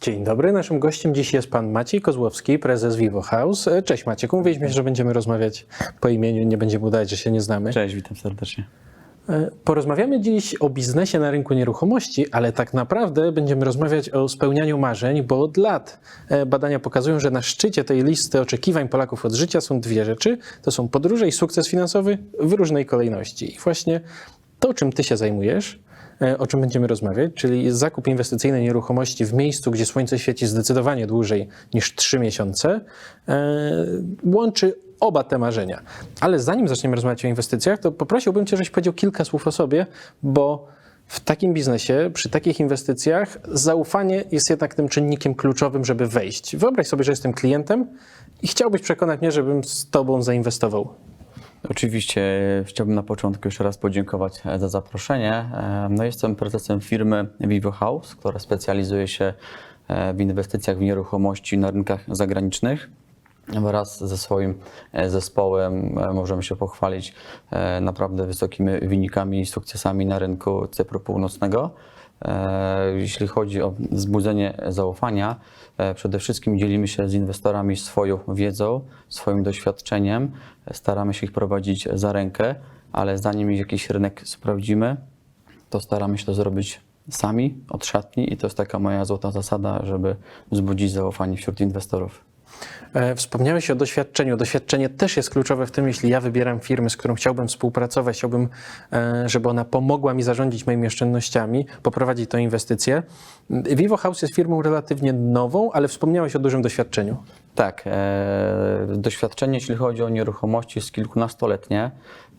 Dzień dobry, naszym gościem dziś jest pan Maciej Kozłowski, prezes Vivo House. E, Cześć Maciek, mówiliśmy, że będziemy rozmawiać po imieniu, nie będziemy udać, że się nie znamy. Cześć, witam serdecznie. E, Porozmawiamy dziś o biznesie na rynku nieruchomości, ale tak naprawdę będziemy rozmawiać o spełnianiu marzeń, bo od lat e, badania pokazują, że na szczycie tej listy oczekiwań Polaków od życia są dwie rzeczy. To są podróże i sukces finansowy w różnej kolejności. I właśnie to, czym ty się zajmujesz, o czym będziemy rozmawiać, czyli zakup inwestycyjnej nieruchomości w miejscu, gdzie słońce świeci zdecydowanie dłużej niż trzy miesiące, e, łączy oba te marzenia. Ale zanim zaczniemy rozmawiać o inwestycjach, to poprosiłbym Cię, żebyś powiedział kilka słów o sobie, bo w takim biznesie, przy takich inwestycjach, zaufanie jest jednak tym czynnikiem kluczowym, żeby wejść. Wyobraź sobie, że jestem klientem i chciałbyś przekonać mnie, żebym z Tobą zainwestował. Oczywiście chciałbym na początku jeszcze raz podziękować e, za zaproszenie. E, No, jestem prezesem firmy Vivo House, która specjalizuje się e, w inwestycjach w nieruchomości na rynkach zagranicznych. Wraz ze swoim zespołem możemy się pochwalić naprawdę wysokimi wynikami i sukcesami na rynku Cypru Północnego. E, Jeśli chodzi o wzbudzenie zaufania, e, przede wszystkim dzielimy się z inwestorami swoją wiedzą, swoim doświadczeniem, staramy się ich prowadzić za rękę, ale zanim jakiś rynek sprawdzimy, to staramy się to zrobić sami, od szatni i to jest taka moja złota zasada, żeby wzbudzić zaufanie wśród inwestorów. E, Wspomniałeś o doświadczeniu. Doświadczenie też jest kluczowe w tym, jeśli ja wybieram firmę, z którą chciałbym współpracować, chciałbym, e, żeby ona pomogła mi zarządzić moimi oszczędnościami, poprowadzić tę inwestycję. Vivo House jest firmą relatywnie nową, ale wspomniałeś o dużym doświadczeniu. Tak, e, doświadczenie, jeśli chodzi o nieruchomości, jest kilkunastoletnie.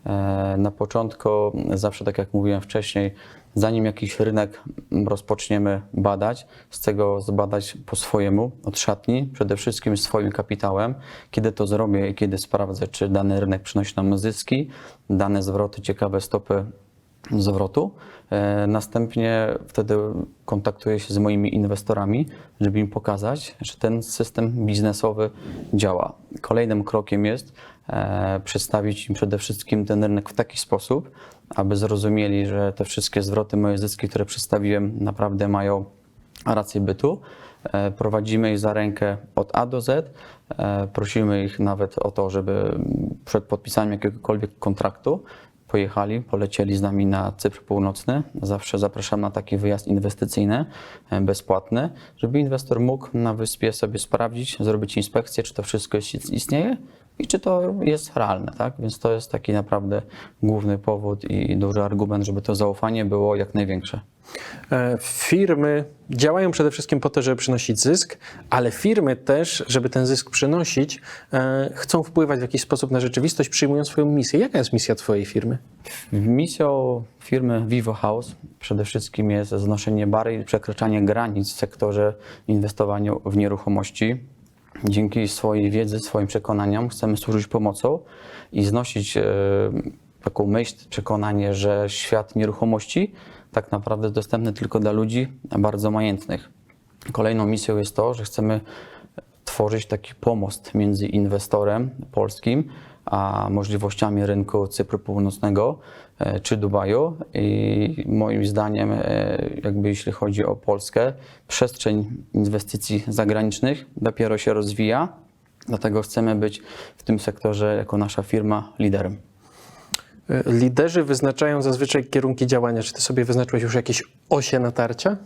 E, na początku, zawsze tak jak mówiłem wcześniej, zanim jakiś rynek rozpoczniemy badać, chcę go zbadać po swojemu, od szatni, przede wszystkim swoim kapitałem. Kiedy to zrobię i kiedy sprawdzę, czy dany rynek przynosi nam zyski, dane zwroty, ciekawe stopy zwrotu. E, Następnie wtedy kontaktuję się z moimi inwestorami, żeby im pokazać, że ten system biznesowy działa. Kolejnym krokiem jest e, przedstawić im przede wszystkim ten rynek w taki sposób, aby zrozumieli, że te wszystkie zwroty, moje zyski, które przedstawiłem, naprawdę mają rację bytu. E, Prowadzimy ich za rękę od A do Z. Prosimy ich nawet o to, żeby przed podpisaniem jakiegokolwiek kontraktu pojechali, polecieli z nami na Cypr Północny. Zawsze zapraszam na taki wyjazd inwestycyjny, e, bezpłatny, żeby inwestor mógł na wyspie sobie sprawdzić, zrobić inspekcję, czy to wszystko istnieje i czy to jest realne. Tak? Więc to jest taki naprawdę główny powód i duży argument, żeby to zaufanie było jak największe. E, Firmy działają przede wszystkim po to, żeby przynosić zysk, ale firmy też, żeby ten zysk przynosić, e, chcą wpływać w jakiś sposób na rzeczywistość, przyjmują swoją misję. Jaka jest misja Twojej firmy? Misją firmy Vivo House przede wszystkim jest znoszenie barier i przekraczanie granic w sektorze inwestowania w nieruchomości. Dzięki swojej wiedzy, swoim przekonaniom chcemy służyć pomocą i znosić e, taką myśl, przekonanie, że świat nieruchomości tak naprawdę dostępny tylko dla ludzi bardzo majętnych. Kolejną misją jest to, że chcemy tworzyć taki pomost między inwestorem polskim a możliwościami rynku Cypru Północnego e, czy Dubaju. I moim zdaniem, e, jakby jeśli chodzi o Polskę, przestrzeń inwestycji zagranicznych dopiero się rozwija. Dlatego chcemy być w tym sektorze jako nasza firma liderem. E, Liderzy wyznaczają zazwyczaj kierunki działania. Czy Ty sobie wyznaczyłeś już jakieś osie natarcia?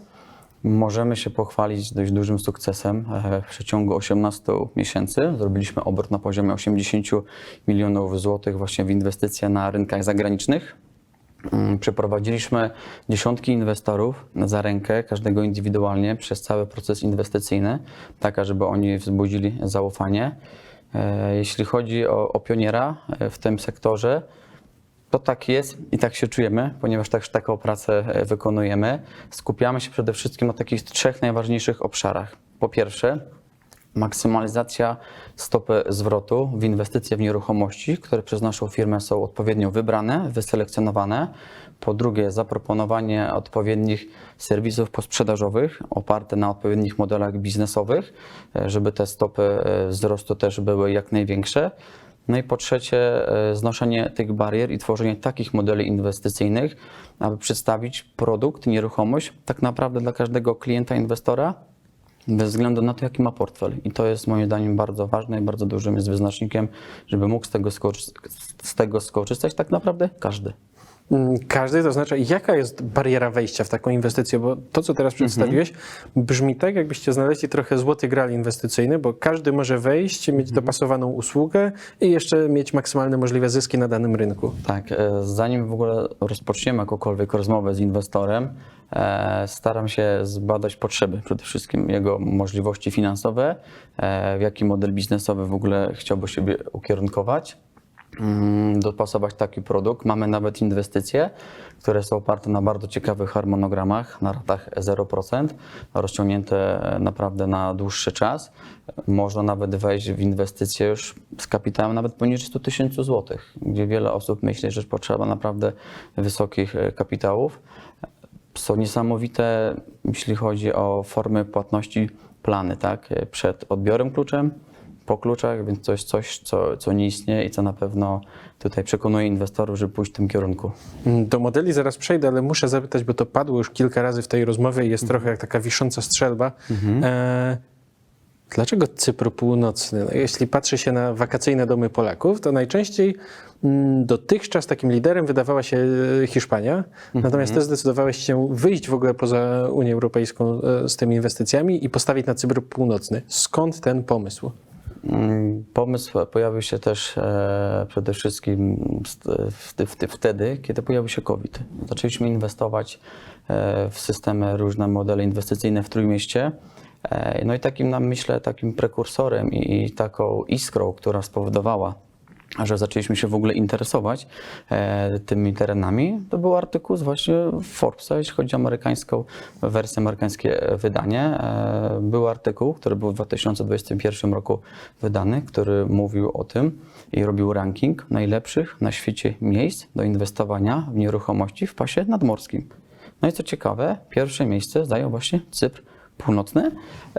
Możemy się pochwalić dość dużym sukcesem. E, W przeciągu 18 miesięcy zrobiliśmy obrót na poziomie 80 milionów złotych właśnie w inwestycje na rynkach zagranicznych. Mm, Przeprowadziliśmy dziesiątki inwestorów za rękę, każdego indywidualnie przez cały proces inwestycyjny, tak żeby oni wzbudzili zaufanie. E, Jeśli chodzi o, o pioniera w tym sektorze, to tak jest i tak się czujemy, ponieważ też taką pracę e, wykonujemy. Skupiamy się przede wszystkim na takich trzech najważniejszych obszarach. Po pierwsze, maksymalizacja stopy zwrotu w inwestycje w nieruchomości, które przez naszą firmę są odpowiednio wybrane, wyselekcjonowane. Po drugie, zaproponowanie odpowiednich serwisów posprzedażowych oparte na odpowiednich modelach biznesowych, e, żeby te stopy e, wzrostu też były jak największe. No i po trzecie, e, znoszenie tych barier i tworzenie takich modeli inwestycyjnych, aby przedstawić produkt, nieruchomość tak naprawdę dla każdego klienta, inwestora bez względu na to, jaki ma portfel. I to jest moim zdaniem bardzo ważne i bardzo dużym jest wyznacznikiem, żeby mógł z tego, skorzy- z tego skorzystać tak naprawdę każdy. Mm, Każdy, to znaczy, jaka jest bariera wejścia w taką inwestycję? Bo to, co teraz przedstawiłeś, brzmi tak, jakbyście znaleźli trochę złoty gral inwestycyjny, bo każdy może wejść, mieć dopasowaną usługę i jeszcze mieć maksymalne możliwe zyski na danym rynku. Tak, e, zanim w ogóle rozpoczniemy jakąkolwiek rozmowę z inwestorem, e, staram się zbadać potrzeby, przede wszystkim jego możliwości finansowe, e, w jaki model biznesowy w ogóle chciałby siebie ukierunkować, dopasować taki produkt. Mamy nawet inwestycje, które są oparte na bardzo ciekawych harmonogramach, na ratach 0%, rozciągnięte e, naprawdę na dłuższy czas. Można nawet wejść w inwestycje już z kapitałem nawet poniżej 100 tysięcy złotych, gdzie wiele osób myśli, że potrzeba naprawdę wysokich e, kapitałów. Są niesamowite, jeśli chodzi o formy płatności, plany, tak? Przed odbiorem kluczem, po kluczach, więc to jest coś, co, co nie istnieje i co na pewno tutaj przekonuje inwestorów, żeby pójść w tym kierunku. Mm, Do modeli zaraz przejdę, ale muszę zapytać, bo to padło już kilka razy w tej rozmowie i jest trochę jak taka wisząca strzelba. E, dlaczego Cypr Północny? No, jeśli patrzy się na wakacyjne domy Polaków, to najczęściej mm, dotychczas takim liderem wydawała się e, Hiszpania, natomiast ty zdecydowałeś się wyjść w ogóle poza Unię Europejską e, z tymi inwestycjami i postawić na Cypr Północny. Skąd ten pomysł? Pomysł pojawił się też e, przede wszystkim wtedy, kiedy pojawił się COVID. Zaczęliśmy inwestować e, w systemy, różne modele inwestycyjne w Trójmieście. E, No i takim, nam myślę, takim prekursorem i taką iskrą, która spowodowała, że zaczęliśmy się w ogóle interesować e, tymi terenami, to był artykuł właśnie Forbesa, jeśli chodzi o amerykańską wersję, amerykańskie wydanie. E, był artykuł, który był w 2021 roku wydany, który mówił o tym i robił ranking najlepszych na świecie miejsc do inwestowania w nieruchomości w pasie nadmorskim. No i co ciekawe, pierwsze miejsce zajął właśnie Cypr Północny,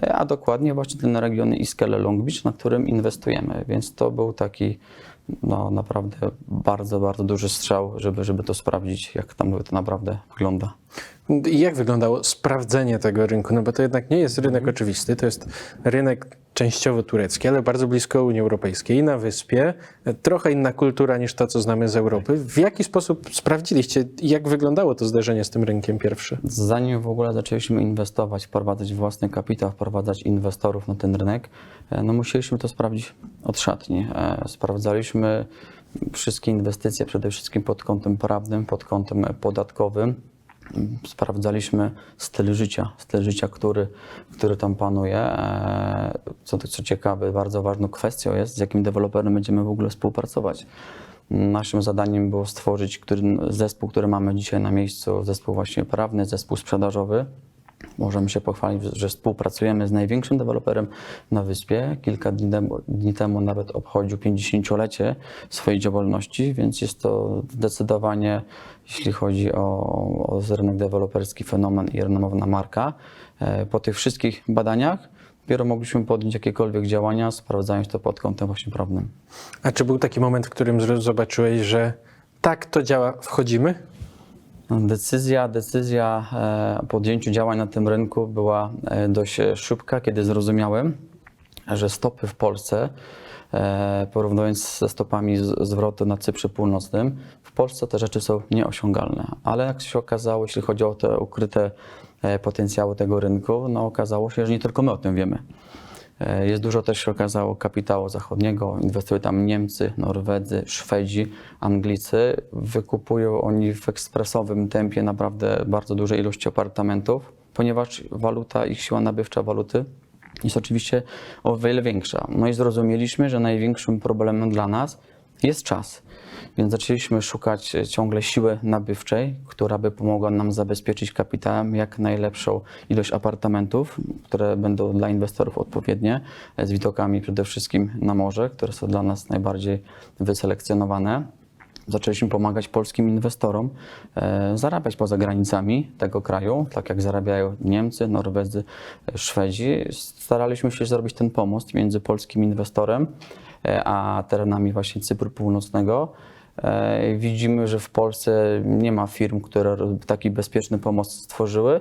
e, a dokładnie właśnie ten region Iskele Long Beach, na którym inwestujemy. Więc to był taki no, naprawdę bardzo, bardzo duży strzał, żeby, żeby to sprawdzić, jak tam to naprawdę wygląda. I jak wyglądało sprawdzenie tego rynku? No bo to jednak nie jest rynek oczywisty, to jest rynek częściowo turecki, ale bardzo blisko Unii Europejskiej, na wyspie, trochę inna kultura niż to, co znamy z Europy. W jaki sposób sprawdziliście, jak wyglądało to zderzenie z tym rynkiem pierwszy? Zanim w ogóle zaczęliśmy inwestować, wprowadzać własny kapitał, wprowadzać inwestorów na ten rynek, e, no musieliśmy to sprawdzić od szatni. E, Sprawdzaliśmy wszystkie inwestycje przede wszystkim pod kątem prawnym, pod kątem podatkowym. Sprawdzaliśmy styl życia, styl życia, który, który tam panuje. E, Co, co ciekawe, bardzo ważną kwestią jest, z jakim deweloperem będziemy w ogóle współpracować. Naszym zadaniem było stworzyć który, zespół, który mamy dzisiaj na miejscu, zespół właśnie prawny, zespół sprzedażowy. Możemy się pochwalić, że współpracujemy z największym deweloperem na wyspie. Kilka dni temu, dni temu nawet obchodził 50-lecie swojej działalności, więc jest to zdecydowanie, jeśli chodzi o, o rynek deweloperski, fenomen i renomowna marka. E, Po tych wszystkich badaniach dopiero mogliśmy podjąć jakiekolwiek działania, sprawdzając to pod kątem właśnie prawnym. A czy był taki moment, w którym zobaczyłeś, że tak to działa, wchodzimy? Decyzja, decyzja e, o podjęciu działań na tym rynku była e, dość e, szybka, kiedy zrozumiałem, że stopy w Polsce, porównując ze stopami zwrotu na Cyprze Północnym, w Polsce te rzeczy są nieosiągalne. Ale jak się okazało, jeśli chodzi o te ukryte potencjały tego rynku, no okazało się, że nie tylko my o tym wiemy. E, Jest dużo też się okazało kapitału zachodniego, inwestują tam Niemcy, Norwedzy, Szwedzi, Anglicy. Wykupują oni w ekspresowym tempie naprawdę bardzo duże ilości apartamentów, ponieważ waluta, ich siła nabywcza waluty jest oczywiście o wiele większa. No i zrozumieliśmy, że największym problemem dla nas jest czas. Więc zaczęliśmy szukać ciągle siły nabywczej, która by pomogła nam zabezpieczyć kapitałem jak najlepszą ilość apartamentów, które będą dla inwestorów odpowiednie, z widokami przede wszystkim na morze, które są dla nas najbardziej wyselekcjonowane. Zaczęliśmy pomagać polskim inwestorom e, zarabiać poza granicami tego kraju, tak jak zarabiają Niemcy, Norwedzy, e, Szwedzi. Staraliśmy się zrobić ten pomost między polskim inwestorem e, a terenami właśnie Cypru Północnego. E, Widzimy, że w Polsce nie ma firm, które taki bezpieczny pomost stworzyły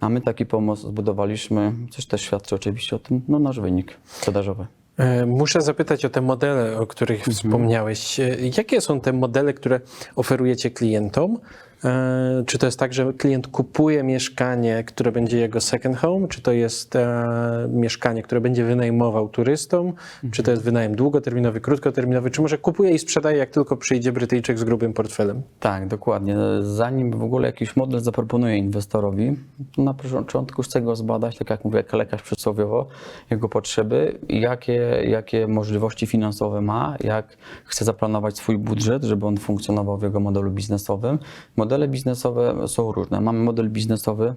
A my taki pomost zbudowaliśmy, coś też świadczy oczywiście o tym, no nasz wynik sprzedażowy. E, Muszę zapytać o te modele, o których wspomniałeś. E, Jakie są te modele, które oferujecie klientom? E, Czy to jest tak, że klient kupuje mieszkanie, które będzie jego second home? Czy to jest e, mieszkanie, które będzie wynajmował turystom? Czy to jest wynajem długoterminowy, krótkoterminowy? Czy może kupuje i sprzedaje, jak tylko przyjdzie Brytyjczyk z grubym portfelem? Tak, dokładnie. Zanim w ogóle jakiś model zaproponuje inwestorowi, to na początku chce go zbadać, tak jak mówię, jak lekarz przysłowiowo, jego potrzeby, jakie, jakie możliwości finansowe ma, jak chce zaplanować swój budżet, żeby on funkcjonował w jego modelu biznesowym. Modele biznesowe są różne. Mamy model biznesowy,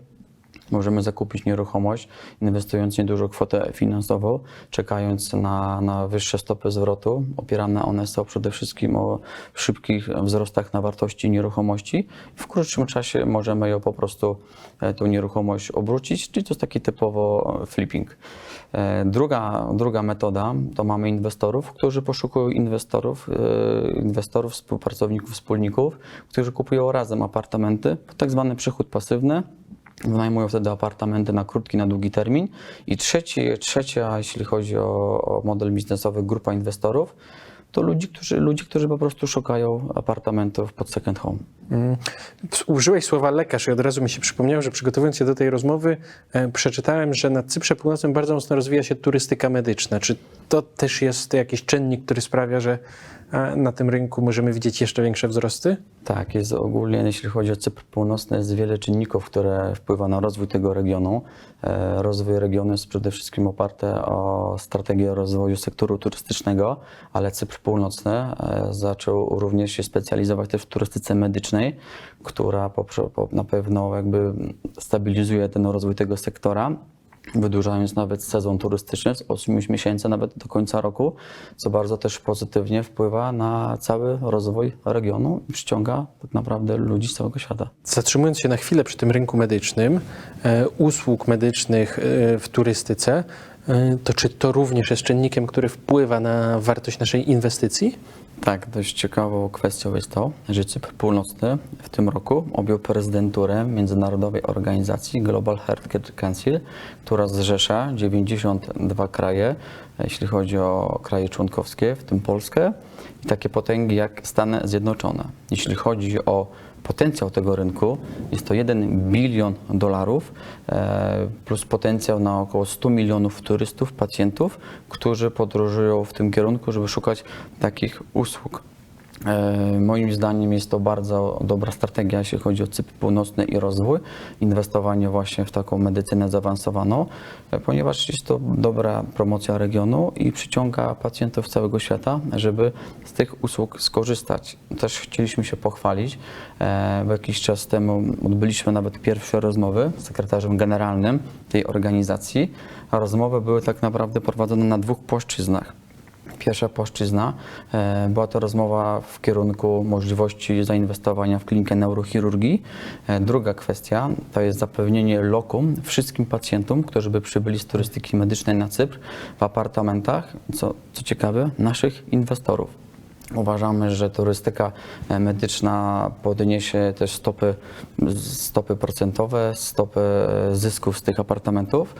Możemy zakupić nieruchomość, inwestując niedużą kwotę finansową, czekając na, na wyższe stopy zwrotu. Opierane one są przede wszystkim o szybkich wzrostach na wartości nieruchomości. W krótszym czasie możemy ją po prostu, e, tą nieruchomość obrócić, czyli to jest taki typowo flipping. E, Druga, druga metoda to mamy inwestorów, którzy poszukują inwestorów, e, inwestorów, współpracowników, wspólników, którzy kupują razem apartamenty, tak zwany przychód pasywny. Wynajmują wtedy apartamenty na krótki, na długi termin. I trzeci, trzecia, jeśli chodzi o, o model biznesowy, grupa inwestorów, to ludzi którzy, ludzi, którzy po prostu szukają apartamentów pod second home. Mm. Użyłeś słowa lekarz i od razu mi się przypomniało, że przygotowując się do tej rozmowy, e, przeczytałem, że na Cyprze Północnym bardzo mocno rozwija się turystyka medyczna. Czy to też jest jakiś czynnik, który sprawia, że e, na tym rynku możemy widzieć jeszcze większe wzrosty? Tak, jest ogólnie, jeśli chodzi o Cypr Północny, jest wiele czynników, które wpływają na rozwój tego regionu. E, Rozwój regionu jest przede wszystkim oparty o strategię rozwoju sektoru turystycznego, ale Cypr Północny zaczął również się specjalizować też w turystyce medycznej, która poprze- po- na pewno jakby stabilizuje ten rozwój tego sektora wydłużając nawet sezon turystyczny z 8 miesięcy nawet do końca roku, co bardzo też pozytywnie wpływa na cały rozwój regionu i przyciąga tak naprawdę ludzi z całego świata. Zatrzymując się na chwilę przy tym rynku medycznym, e, usług medycznych e, w turystyce, to czy to również jest czynnikiem, który wpływa na wartość naszej inwestycji? Tak, dość ciekawą kwestią jest to, że Cypr Północny w tym roku objął prezydenturę międzynarodowej organizacji Global Healthcare Council, która zrzesza 92 kraje, jeśli chodzi o kraje członkowskie, w tym Polskę, i takie potęgi jak Stany Zjednoczone. Jeśli chodzi o potencjał tego rynku, jest to 1 bilion dolarów e, plus potencjał na około 100 milionów turystów, pacjentów, którzy podróżują w tym kierunku, żeby szukać takich usług. E, Moim zdaniem jest to bardzo dobra strategia, jeśli chodzi o Cypr Północny i rozwój, inwestowanie właśnie w taką medycynę zaawansowaną, e, ponieważ jest to dobra promocja regionu i przyciąga pacjentów z całego świata, żeby z tych usług skorzystać. Też chcieliśmy się pochwalić, e, bo jakiś czas temu odbyliśmy nawet pierwsze rozmowy z sekretarzem generalnym tej organizacji, a rozmowy były tak naprawdę prowadzone na dwóch płaszczyznach. Pierwsza płaszczyzna e, była to rozmowa w kierunku możliwości zainwestowania w klinikę neurochirurgii. E, Druga kwestia to jest zapewnienie lokum wszystkim pacjentom, którzy by przybyli z turystyki medycznej na Cypr w apartamentach, co, co ciekawe, naszych inwestorów. Uważamy, że turystyka e, medyczna podniesie też stopy, stopy procentowe, stopy zysków z tych apartamentów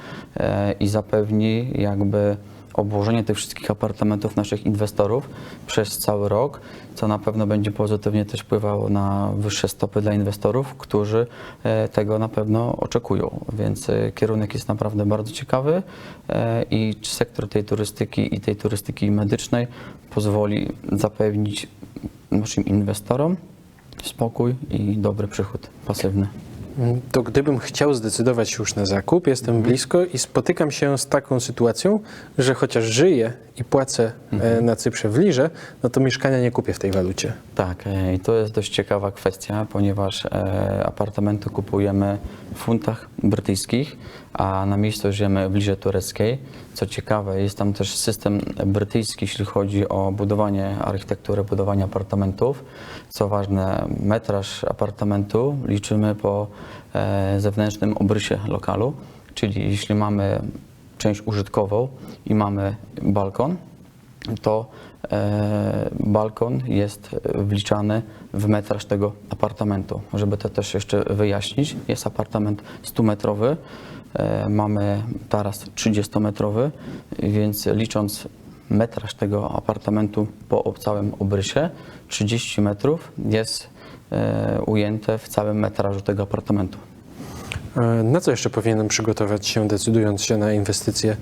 i zapewni jakby obłożenie tych wszystkich apartamentów naszych inwestorów przez cały rok, co na pewno będzie pozytywnie też wpływało na wyższe stopy dla inwestorów, którzy e, tego na pewno oczekują. Więc e, kierunek jest naprawdę bardzo ciekawy e, i sektor tej turystyki i tej turystyki medycznej pozwoli zapewnić naszym inwestorom spokój i dobry przychód pasywny. To gdybym chciał zdecydować się już na zakup, jestem blisko i spotykam się z taką sytuacją, że chociaż żyję i płacę e, na Cyprze w lirze, no to mieszkania nie kupię w tej walucie. Tak, e, i to jest dość ciekawa kwestia, ponieważ e, apartamenty kupujemy w funtach brytyjskich, a na miejscu żyjemy lirze tureckiej. Co ciekawe, jest tam też system brytyjski, jeśli chodzi o budowanie architektury, budowanie apartamentów. Co ważne, metraż apartamentu liczymy po e, zewnętrznym obrysie lokalu, czyli jeśli mamy część użytkową i mamy balkon, to e, balkon jest wliczany w metraż tego apartamentu. Żeby to też jeszcze wyjaśnić, jest apartament 100-metrowy, e, mamy taras 30-metrowy, więc licząc metraż tego apartamentu po całym obrysie, 30 metrów jest e, ujęte w całym metrażu tego apartamentu. E, Na co jeszcze powinienem przygotować się, decydując się na inwestycje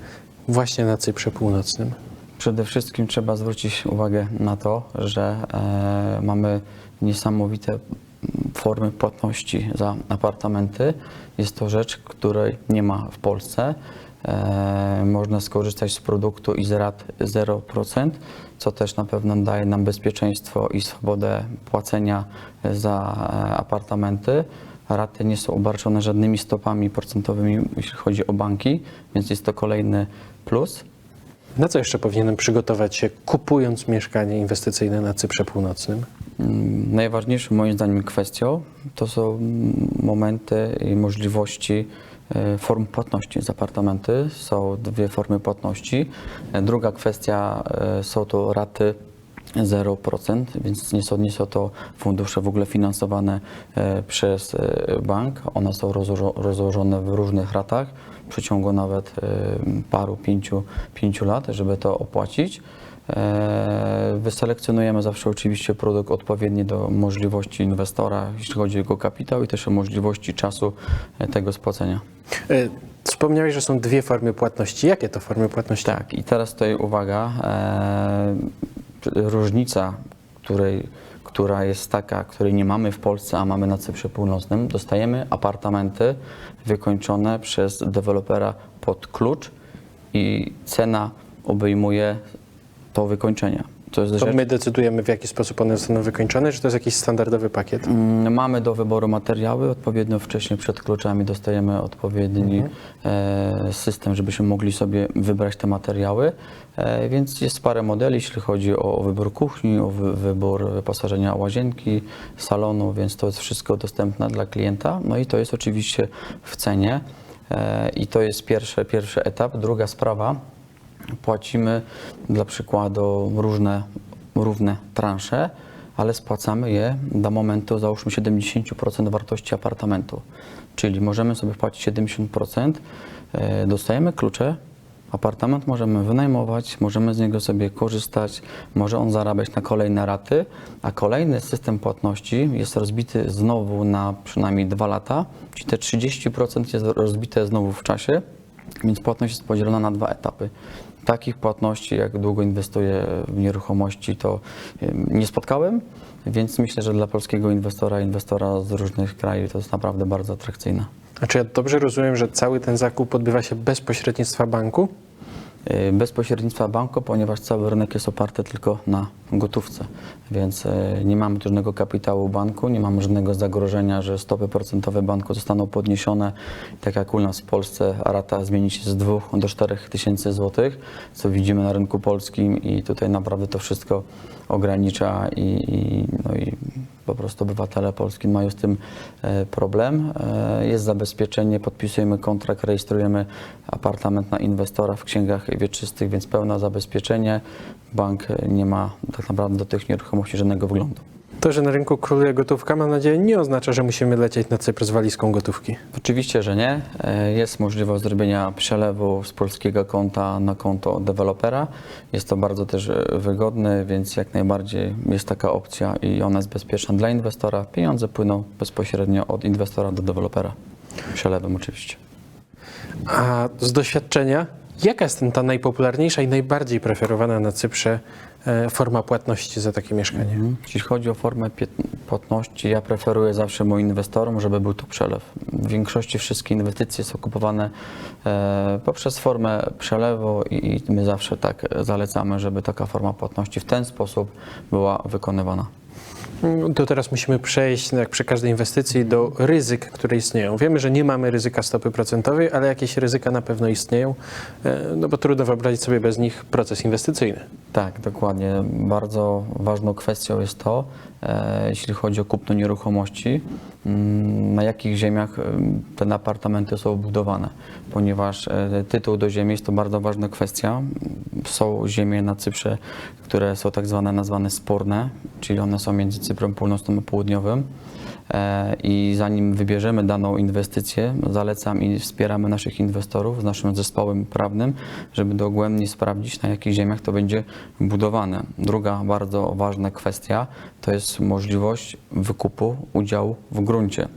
właśnie na Cyprze Północnym? Przede wszystkim trzeba zwrócić uwagę na to, że e, mamy niesamowite formy płatności za apartamenty. Jest to rzecz, której nie ma w Polsce. E, można skorzystać z produktu i z rat 0%, co też na pewno daje nam bezpieczeństwo i swobodę płacenia za e, apartamenty. Raty nie są obarczone żadnymi stopami procentowymi, jeśli chodzi o banki, więc jest to kolejny plus. Na co jeszcze powinienem przygotować się, kupując mieszkanie inwestycyjne na Cyprze Północnym? Mm, Najważniejszą moim zdaniem kwestią to są momenty i możliwości e, form płatności z apartamenty. Są dwie formy płatności. E, Druga kwestia e, są to raty 0%, więc nie są, nie są to fundusze w ogóle finansowane przez bank. One są rozłożo- rozłożone w różnych ratach przeciągu nawet e, paru, pięciu, pięciu lat, żeby to opłacić. E, Wyselekcjonujemy zawsze oczywiście produkt odpowiedni do możliwości inwestora, jeśli chodzi o jego kapitał i też o możliwości czasu e, tego spłacenia. E, Wspomniałeś, że są dwie formy płatności. Jakie to formy płatności? Tak, i teraz tutaj uwaga, różnica, której, która jest taka, której nie mamy w Polsce, a mamy na Cyprze Północnym, dostajemy apartamenty wykończone przez dewelopera pod klucz i cena obejmuje to wykończenie. To jest To rzecz, my decydujemy, w jaki sposób one zostaną wykończone, czy to jest jakiś standardowy pakiet? Mm, Mamy do wyboru materiały, odpowiednio wcześniej przed kluczami dostajemy odpowiedni e, system, żebyśmy mogli sobie wybrać te materiały, e, więc jest parę modeli, jeśli chodzi o, wybór kuchni, o wy, wybór wyposażenia łazienki, salonu, więc to jest wszystko dostępne dla klienta, no i to jest oczywiście w cenie e, i to jest pierwszy, pierwszy etap. Druga sprawa, płacimy dla przykładu różne równe transze, ale spłacamy je do momentu, załóżmy 70% wartości apartamentu. Czyli możemy sobie wpłacić 70%, e, dostajemy klucze, apartament możemy wynajmować, możemy z niego sobie korzystać, może on zarabiać na kolejne raty, a kolejny system płatności jest rozbity znowu na przynajmniej dwa lata, czyli te 30% jest rozbite znowu w czasie, więc płatność jest podzielona na dwa etapy. Takich płatności, jak długo inwestuję w nieruchomości, to nie spotkałem, więc myślę, że dla polskiego inwestora, inwestora z różnych krajów to jest naprawdę bardzo atrakcyjne. A czy ja dobrze rozumiem, że cały ten zakup odbywa się bez pośrednictwa banku? Y, Bez pośrednictwa banku, ponieważ cały rynek jest oparty tylko na gotówce, więc y, nie mamy żadnego kapitału banku, nie mamy żadnego zagrożenia, że stopy procentowe banku zostaną podniesione. Tak jak u nas w Polsce rata zmieni się z 2 do 4 tysięcy złotych, co widzimy na rynku polskim i tutaj naprawdę to wszystko ogranicza i, i, no i po prostu obywatele polskim mają z tym e, problem. E, Jest zabezpieczenie, podpisujemy kontrakt, rejestrujemy apartament na inwestora w księgach wieczystych, więc pełne zabezpieczenie. Bank nie ma tak naprawdę do tych nieruchomości żadnego wglądu. To, że na rynku króluje gotówka, mam nadzieję, nie oznacza, że musimy lecieć na Cypr z walizką gotówki. Oczywiście, że nie. E, Jest możliwość zrobienia przelewu z polskiego konta na konto dewelopera. Jest to bardzo też e, wygodne, więc jak najbardziej jest taka opcja i ona jest bezpieczna dla inwestora. Pieniądze płyną bezpośrednio od inwestora do dewelopera. Przelewem oczywiście. A z doświadczenia, jaka jest ta najpopularniejsza i najbardziej preferowana na Cyprze forma płatności za takie mieszkanie? Mhm. Jeśli chodzi o formę płatności, ja preferuję zawsze moim inwestorom, żeby był to przelew. W większości wszystkie inwestycje są kupowane e, poprzez formę przelewu i, i my zawsze tak zalecamy, żeby taka forma płatności w ten sposób była wykonywana. Mm, To teraz musimy przejść, jak przy każdej inwestycji, do ryzyk, które istnieją. Wiemy, że nie mamy ryzyka stopy procentowej, ale jakieś ryzyka na pewno istnieją, e, no bo trudno wyobrazić sobie bez nich proces inwestycyjny. Tak, dokładnie. Bardzo ważną kwestią jest to, jeśli chodzi o kupno nieruchomości, mm, na jakich ziemiach em, te apartamenty są budowane, ponieważ e, tytuł do ziemi jest to bardzo ważna kwestia. Są ziemie na Cyprze, które są tak zwane nazwane sporne, czyli one są między Cyprem Północnym a Południowym. E, I zanim wybierzemy daną inwestycję, zalecam i wspieramy naszych inwestorów z naszym zespołem prawnym, żeby dogłębnie sprawdzić, na jakich ziemiach to będzie budowane. Druga bardzo ważna kwestia to jest możliwość wykupu udziału w gruncie.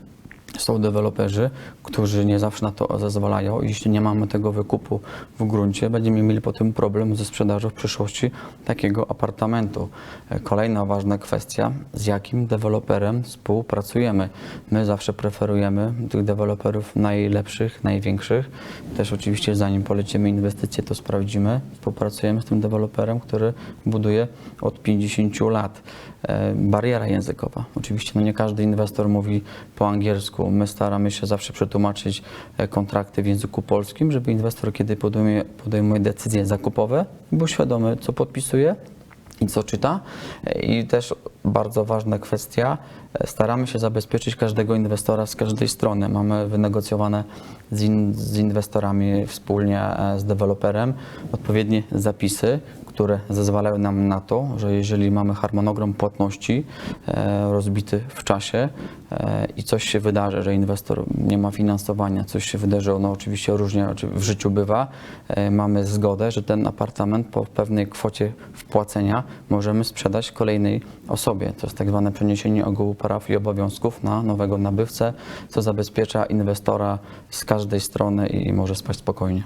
Są deweloperzy, którzy nie zawsze na to zezwalają. Jeśli nie mamy tego wykupu w gruncie, będziemy mieli potem problem ze sprzedażą w przyszłości takiego apartamentu. E, Kolejna ważna kwestia, z jakim deweloperem współpracujemy. My zawsze preferujemy tych deweloperów najlepszych, największych. Też oczywiście zanim polecimy inwestycje, to sprawdzimy. Współpracujemy z tym deweloperem, który buduje od 50 lat. E, Bariera językowa. Oczywiście no nie każdy inwestor mówi po angielsku. My staramy się zawsze przetłumaczyć e, kontrakty w języku polskim, żeby inwestor, kiedy podejmuje, podejmuje decyzje zakupowe, był świadomy, co podpisuje i co czyta. E, I też bardzo ważna kwestia, staramy się zabezpieczyć każdego inwestora z każdej strony. Mamy wynegocjowane z, in, z inwestorami wspólnie e, z deweloperem odpowiednie zapisy, które zezwalają nam na to, że jeżeli mamy harmonogram płatności e, rozbity w czasie e, i coś się wydarzy, że inwestor nie ma finansowania, coś się wydarzyło, no oczywiście różnie w życiu bywa, mamy zgodę, że ten apartament po pewnej kwocie wpłacenia możemy sprzedać kolejnej osobie. To jest tak zwane przeniesienie ogółu praw i obowiązków na nowego nabywcę, co zabezpiecza inwestora z każdej strony i może spać spokojnie.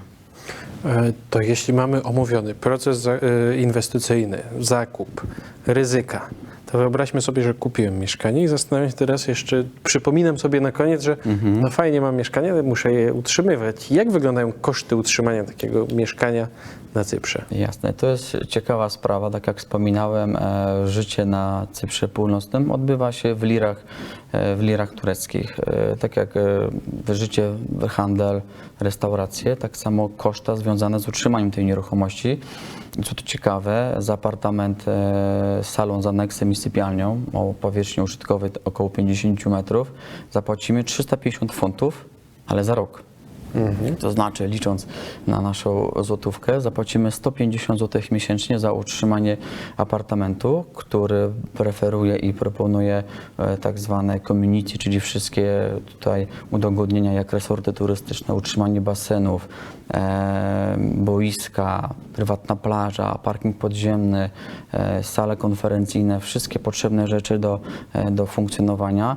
E, To jeśli mamy omówiony proces e, inwestycyjny, zakup, ryzyka, to wyobraźmy sobie, że kupiłem mieszkanie i zastanawiam się teraz jeszcze, przypominam sobie na koniec, że no fajnie mam mieszkanie, ale muszę je utrzymywać. Jak wyglądają koszty utrzymania takiego mieszkania na Cyprze? Jasne, to jest ciekawa sprawa. Tak jak wspominałem, e, życie na Cyprze Północnym odbywa się w lirach, e, w lirach tureckich. E, tak jak życie, handel, restauracje, tak samo koszta związane z utrzymaniem tej nieruchomości. Co tu ciekawe, za apartament, e, salon z aneksem i sypialnią o powierzchni użytkowej około 50 metrów zapłacimy 350 funtów, ale za rok. To znaczy, licząc na naszą złotówkę, zapłacimy 150 zł miesięcznie za utrzymanie apartamentu, który preferuje i proponuje e, tak zwane community, czyli wszystkie tutaj udogodnienia jak resorty turystyczne, utrzymanie basenów, e, boiska, prywatna plaża, parking podziemny, e, sale konferencyjne, wszystkie potrzebne rzeczy do, do funkcjonowania,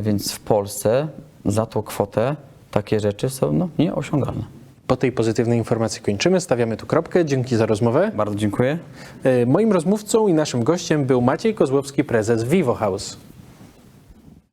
więc w Polsce za tą kwotę takie rzeczy są no, nieosiągalne. Po tej pozytywnej informacji kończymy, stawiamy tu kropkę. Dzięki za rozmowę. Bardzo dziękuję. E, Moim rozmówcą i naszym gościem był Maciej Kozłowski, prezes Vivo House.